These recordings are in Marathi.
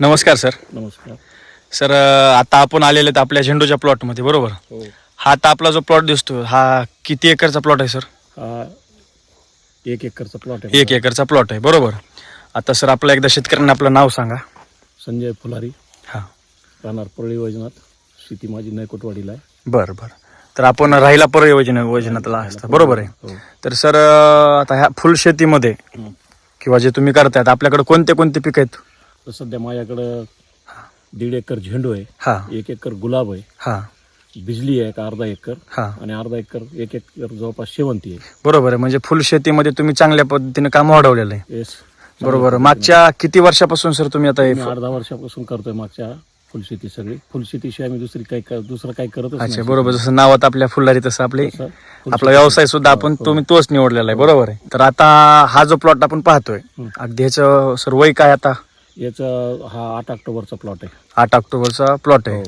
नमस्कार सर. नमस्कार. सर आता आपण आलेले आहेत आपल्या झेंडूच्या प्लॉटमध्ये बरोबर? हो. हा आता आपला जो प्लॉट दिसतो हा किती एकरचा प्लॉट आहे सर? हा एक एकरचा प्लॉट आहे. एक एकरचा प्लॉट आहे बरोबर. आता सर आपलं एकदा शेतकऱ्यांना आपलं नाव सांगा. संजय फुलारी. हां. राहणार परळी वैजनाथ. शेती माझी नयकोटवाडीला आहे. बरं बरं. तर आपण राहिला पर योजना योजनातला असता बरोबर आहे? हो. तर सर आता ह्या फुल शेतीमध्ये. किंवा जे तुम्ही करतायत आपल्याकडे कोणते कोणते पीक आहेत? तर सध्या माझ्याकडं दीड एकर झेंडू आहे. हां. एक एकर गुलाब आहे. हां. बिजली आहे एक अर्धा एकर. हां. आणि अर्धा एकर एक एकर जवळपास शेवंती आहे. बरोबर आहे. म्हणजे फुल शेतीमध्ये तुम्ही चांगल्या पद्धतीने काम वाढवलेलं आहे. येस बरोबर मागच्या किती वर्षापासून सर तुम्ही आता हे मी दहा वर्षापासून करतोय मागच्या फुलशेती सगळी. फुलशेतीशिवाय मी दुसरी काही कर- दुसरं काही करतच अच्छा नाही बरोबर. जसं नावात आपल्या फुलदारी तसं आपले आपला व्यवसाय सुद्धा आपण तुम्ही तोच निवडलेला आहे. बरोबर आहे. तर आता हा जो प्लॉट आपण पाहतोय हं. अगदी ह्याचं सर वय काय आता? याचा हा आठ ऑक्टोबरचा प्लॉट आहे. आठ ऑक्टोबरचा प्लॉट आहे. हो.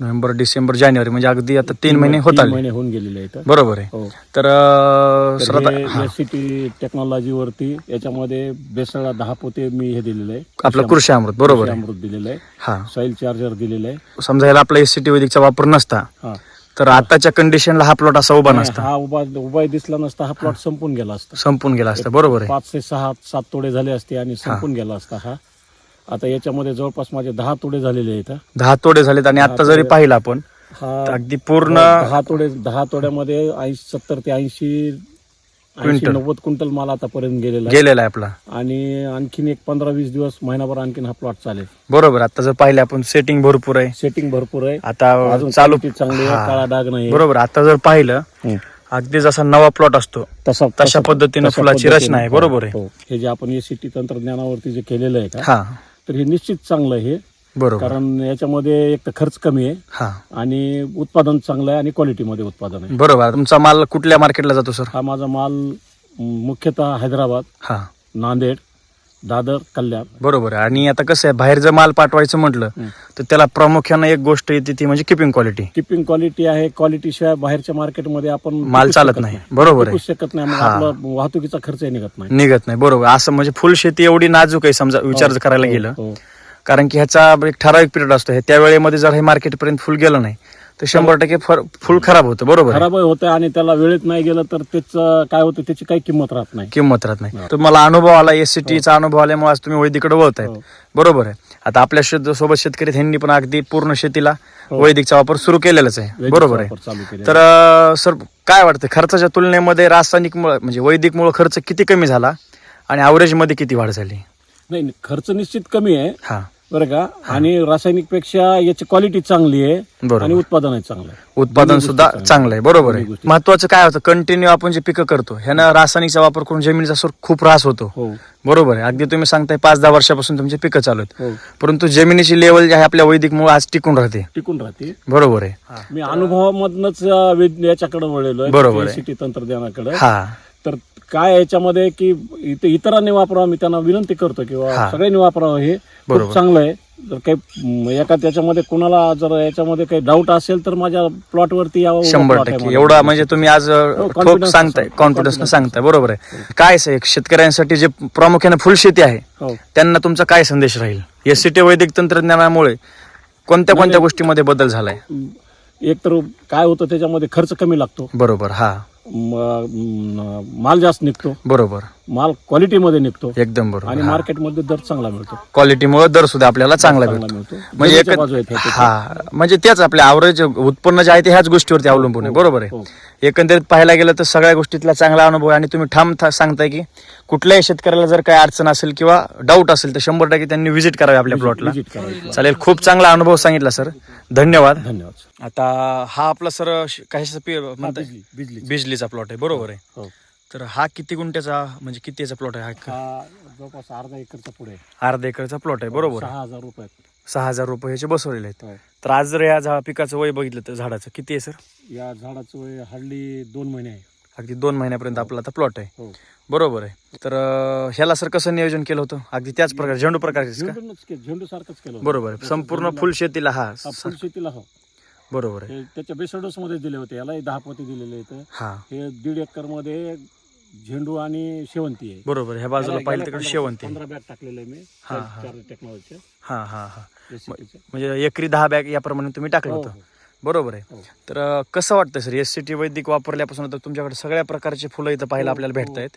नोव्हेंबर डिसेंबर जानेवारी म्हणजे अगदी आता तीन महिने होत तीन आले महिने होऊन गेलेले आहेत. बरोबर आहे. हो. तर अं, सर आता हा, एस सी टी टेक्नॉलॉजीवरती याच्यामध्ये बेसळा दहा पोते मी हे दिलेलं आहे. आपलं कृषी अमृत बरोबर आहे. अमृत दिलेलं आहे. हा. सॉइल चार्जर दिलेलं आहे. समजा ह्याला आपला एस सी टी वैदिकचा वापर नसता. हा. तर आताच्या कंडिशनला हा प्लॉट असा उभा नसता. हा उभा उभा दिसला नसता हा प्लॉट संपून गेला असता. संपून गेला असता. बरोबर आहे. पाच ते सहा सात तोडे झाले असते आणि संपून गेला असता हा. आता याच्यामध्ये जवळपास माझे दहा तोडे झालेले आहेत हा. दहा तोडे झालेत आणि आता जरी पाहिलं आपण तर हा अगदी पूर्ण दहा तोडे दहा तोड्यामध्ये ऐंशी सत्तर ते ऐंशी ऐंशी क्विंटल. नव्वद क्विंटल माल आतापर्यंत गेलेला आहे. गेलेला आहे आपला. आणि आणखीन एक पंधरा वीस दिवस महिनाभर आणखीन हा प्लॉट चालेल. बरोबर आता जर पाहिलं आपण सेटिंग भरपूर आहे. सेटिंग भरपूर आहे. आता अजून चालू quality चांगली आहे हा. काळा डाग नाही बरोबर आता जर पाहिलं हं. अगदी जसा नवा प्लॉट असतो तसा तशा पद्धतीनं फुलाची रचना आहे बरोबर आहे. हो. हे. जे आपण एसीटी तंत्रज्ञानावरती जे केलेलं आहे का? हा. तर हे निश्चित चांगलं आहे. हे बरोबर. कारण याच्यामध्ये एक तर खर्च कमी आहे हा. आणि उत्पादन चांगलं आहे आणि क्वालिटीमध्ये उत्पादन आहे. बरोबर. तुमचा माल कुठल्या मार्केटला जातो सर हा माझा माल मुख्यतः हैदराबाद हा. नांदेड दादर कल्याण. बरोबर आहे. आणि आता कसं आहे बाहेर जर माल पाठवायचं म्हटलं हं. तर त्याला प्रामुख्यानं एक गोष्ट येते ती म्हणजे किपिंग क्वालिटी किपिंग क्वालिटी आहे. क्वालिटी शिवाय बाहेरच्या मार्केटमध्ये आपण माल विकूच चालत शकत नाही. बरोबर आहे. शकत नाही. मग हा. आपला वाहतुकीचा खर्चही निघत नाही. निघत नाही. बरोबर. असं म्हणजे फुल शेती एवढी नाजूक आहे समजा विचार जर करायला हो, गेलं. हो. कारण की ह्याचा एक ठराविक पिरियड असतो. हे त्या वेळेमध्ये जर हे मार्केटपर्यंत फुल गेलं नाही तर शंभर टक्के फुल खराब होतं बरोबर. आहे? खराबही होतं आणि त्याला वेळेत नाही गेलं तर त्याचं काय होतं त्याची काही किंमत राहत नाही. किंमत राहत नाही. तुम्हाला अनुभव आला एस चा अनुभव आल्यामुळे आज तुम्ही वैदिकडे वळतायत. हो. बरोबर आहे. आता आपल्या शेत सोबत शेतकरी ह्यांनी पण अगदी पूर्ण शेतीला हो. वैदिकचा वापर सुरू केलेलाच आहे. बरोबर आहे. तर सर काय वाटतं? खर्चाच्या तुलनेमध्ये रासायनिक म्हणजे वैदिक मुळे खर्च किती कमी झाला? आणि average मध्ये किती वाढ झाली? नाही, खर्च निश्चित कमी आहे. हा. बरं का? आणि रासायनिकपेक्षा याची क्वालिटी चांगली आहे बरोबर. आणि उत्पादनही चांगलं आहे. उत्पादन सुद्धा चांगलं आहे. बरोबर आहे. महत्वाचं काय होतं? कंटिन्यू आपण जे पिकं करतो ह्यानं रासायनिकचा वापर करून जमिनीचा सर खूप ऱ्हास होतो. हो. बरोबर आहे. अगदी तुम्ही सांगताय पाच दहा वर्षापासून तुमचे पिकं चालू आहेत. हो. परंतु जमिनीची लेवल जी आहे आपल्या वैदिकमुळे आज टिकून राहते. टिकून राहते. बरोबर आहे. मी अनुभवामधनच याच्याकडे वळलेलो बरोबर आहे. सिटी तंत्रज्ञानाकडे. हा. तर काय याच्यामध्ये की इथे इतरांनी वापरावं मी त्यांना विनंती करतो हा. किंवा सगळ्यांनी वापरावं हे बरोबर. खूप चांगलं आहे. जर काही म, एका त्याच्यामध्ये कुणाला जर याच्यामध्ये काही डाऊट असेल तर माझ्या प्लॉट वरती यावं शंभर plot आहे टक्के. माझा. एवढा म्हणजे तुम्ही आज अ, ठोक हो, confidence सांगताय. कॉन्फिडन्स confidence सांगताय. बरोबर आहे. काय शेतकऱ्यांसाठी जे प्रामुख्याने फुलशेती आहे हो. त्यांना तुमचा काय संदेश राहील? एस सी टी वैदिक तंत्रज्ञानामुळे कोणत्या कोणत्या गोष्टीमध्ये बदल झालाय? एक तर काय होतं त्याच्यामध्ये खर्च कमी लागतो. बरोबर हा. म- माल जास्त निघतो. बरोबर. माल क्वालिटीमध्ये निघतो. एकदम आणि बरोबर मार्केटमध्ये दर चांगला मिळतो. क्वालिटीमुळे दर सुद्धा आपल्याला चांगला चांगला भेटतो मिळतो. म्हणजे दोन्हीच्या एक बाजू आहेत ह्या त्याच्या. हा. म्हणजे तेच आपल्या आवरेज उत्पन्न जे आहे ते ह्याच गोष्टीवरती अवलंबून आहे. बरोबर आहे. हो. एकंदरीत पाहायला गेलं तर सगळ्या गोष्टीतला चांगला अनुभव आहे. आणि तुम्ही ठाम था- सांगताय की कुठल्याही शेतकऱ्याला जर काही अडचण असेल किंवा डाऊट असेल तर शंभर टक्के त्यांनी व्हिजिट करावी आपल्या प्लॉटला Visit करायची. चालेल. खूप चांगला अनुभव सांगितला सर धन्यवाद. धन्यवाद आता हा आपला सर कशाचा बिजली बिजली बिजलीचा. प्लॉट आहे बरोबर आहे. हो तर हा किती गुंठ्याचा म्हणजे किती याचा प्लॉट आहे हा? हा जवळपास अर्धा एकरचा पुढे. अर्धा एकरचा प्लॉट आहे बरोबर. सहा हजार रुपये. सहा हजार रुपये ह्याचे बसवलेले आहेत. हो. तर आज जर या झा पिकाचं वय बघितलं तर झाडाचं किती आहे सर? या झाडाचं वय हार्डली दोन महिने आहे. अगदी दोन महिन्यापर्यंत आपला आता प्लॉट आहे. हो. बरोबर आहे. तर ह्याला सर कसं नियोजन केलं होतं? अगदी त्याच प्रकारे झेंडू प्रकारचे झेंडू सारखंच केलं. बरोबर आहे. संपूर्ण फुल शेतीला हा हा, फुलशेतीला हो. बरोबर आहे. हे त्याच्या बेसडोस मध्ये दिले होते याला दहा पोते दिलेले आहेत. हा. हे दीड एकरमध्ये झेंडू आणि शेवंती आहे. बरोबर ह्या बाजूला पाहिलं तिकडे शेवंती पंधरा बॅग टाकलेलं आहे मी हा, हा. चार टेक्नॉलॉजीच्या हा हा हा. म्हणजे एकरी दहा बॅग याप्रमाणे तुम्ही टाकलं हो, होतं. हो. बरोबर आहे. हो. तर अं, कसं वाटतं सर? एस सी टी वैदिक वापरल्यापासून आता तुमच्याकडे सगळ्या प्रकारचे फुलं इथं पाहायला आपल्याला. भेटत आहेत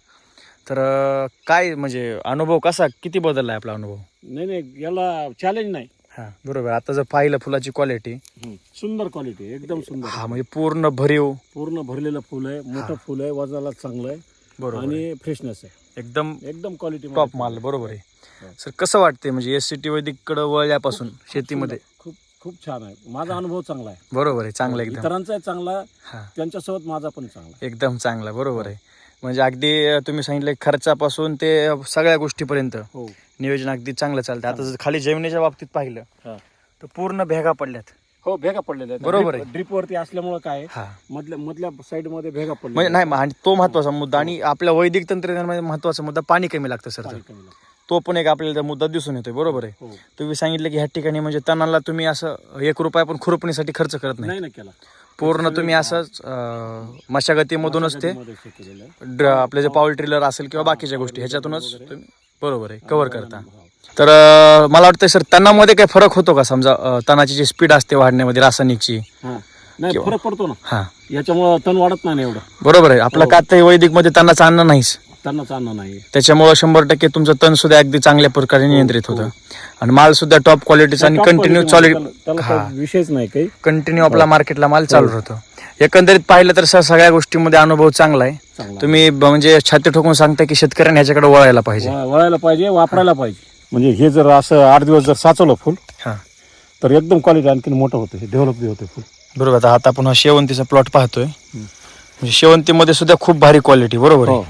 तर अं, काय म्हणजे अनुभव कसा? किती बदलला आहे आपला अनुभव? नाही नाही याला चॅलेंज नाही. हा बरोबर. आता जर पाहिलं फुलाची क्वालिटी सुंदर क्वालिटी एकदम सुंदर. हा म्हणजे पूर्ण भरीव. पूर्ण भरलेलं फुल आहे मोठं फुल आहे वजनाला चांगलं आहे. बरोबर. आहे. आणि फ्रेशनेस आहे. एकदम एकदम क्वालिटी टॉप माल बरोबर आहे. सर कसं वाटते म्हणजे एस सी टी वैदिककडे वळल्यापासून शेतीमध्ये? खूप खूप छान आहे. माझा अनुभव चांगला आहे. बरोबर आहे चांगलं एकदम. इतरांचाही चांगला हा. त्यांच्यासोबत माझा पण चांगला आहे. एकदम चांगला बरोबर आहे. म्हणजे अगदी अं, तुम्ही सांगितलं खर्चापासून ते सगळ्या गोष्टीपर्यंत. हो. नियोजन अगदी चांगलं चालतं आता जर खाली जमिनीच्या बाबतीत पाहिलं हा. तर पूर्ण भेगा पडल्यात. हो भेगा पडलेल्या आहेत बरोबर आहे. ड्रिप वरती असल्यामुळे काय आहे, हा. मधल्या मधल्या साईडमध्ये भेगा म्हणजे नाही आणि तो महत्त्वाचा मुद्दा आणि आपल्या वैदिक तंत्रज्ञानामध्ये महत्त्वाचा मुद्दा पाणी कमी लागतं सर. तो पण एक आपल्याला मुद्दा दिसून येतोय बरोबर आहे. हो. तुम्ही सांगितलं की ह्या ठिकाणी म्हणजे तणाला तुम्ही असं एक रुपया पण खुरपणीसाठी खर्च करत नाही. नाही ना केला. पूर्ण तुम्ही असंच अं, मशागतीमधूनच ते मध्ये हे केलेलं आहे. ड्र- आपले जे पाऊल ट्रिलर असेल किंवा बाकीच्या गोष्टी ह्याच्यातूनच तुम्ही बरोबर आहे कव्हर करता. हो. तर अं, मला वाटतं सर तणामध्ये काही फरक होतो का? समजा अं, तणाची जी स्पीड असते वाढण्यामध्ये रासायनिकची. हा. नाही फरक पडतो ना. हा. याच्यामुळं तण वाढत नाही ना एवढं. बरोबर आहे. आपला का आता वैदिकमध्ये तणाचं अन्न नाहीच. चालणार नाही. त्याच्यामुळे शंभर टक्के तुमचं तण सुद्धा अगदी चांगल्या प्रकारे नियंत्रित होतं. आणि माल सुद्धा टॉप क्वालिटीचा आणि कंटिन्यू त्याला काही विषयच नाही काही. कंटिन्यू आपला मार्केटला माल चालू राहतो. एकंदरीत पाहिलं तर सर सगळ्या गोष्टींमध्ये अनुभव चांगला आहे. चांगला तुम्ही ब- म्हणजे छाती ठोकून सांगता की शेतकऱ्यांनी ह्याच्याकडे वळायला पाहिजे. वळ- वळायला पाहिजे वापरायला पाहिजे. म्हणजे हे जर असं आठ दिवस जर साचवलं फुल हा. तर एकदम क्वालिटी आणखीन मोठं होतं हे डेव्हलप बी होते फुल. बरोबर आता आता आपण हा शेवंतीचा प्लॉट पाहतोय. म्हणजे शेवंतीमध्ये सुद्धा खूप भारी क्वालिटी बरोबर आहे. हो.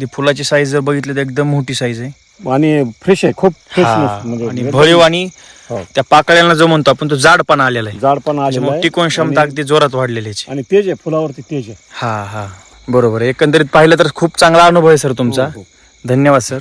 ती फुलाची साईज जर बघितली तर एकदम मोठी साईज आहे. आणि फ्रेश आहे खूप फ्रेशनेस म्हणजे आणि भरीव आणि हो. त्या पाकळ्यांना जो म्हणतो आपण तो जाडपणा आलेला आहे. जाड पण आलेलं त्याच्यामुळे आहे टिकवून क्षमता अगदी जोरात वाढलेली आहे. आणि तेज आहे फुलावरती तेज आहे. हा हा. बरोबर आहे. एकंदरीत पाहिलं तर खूप चांगला अनुभव आहे सर तुमचा. हो, हो. धन्यवाद सर.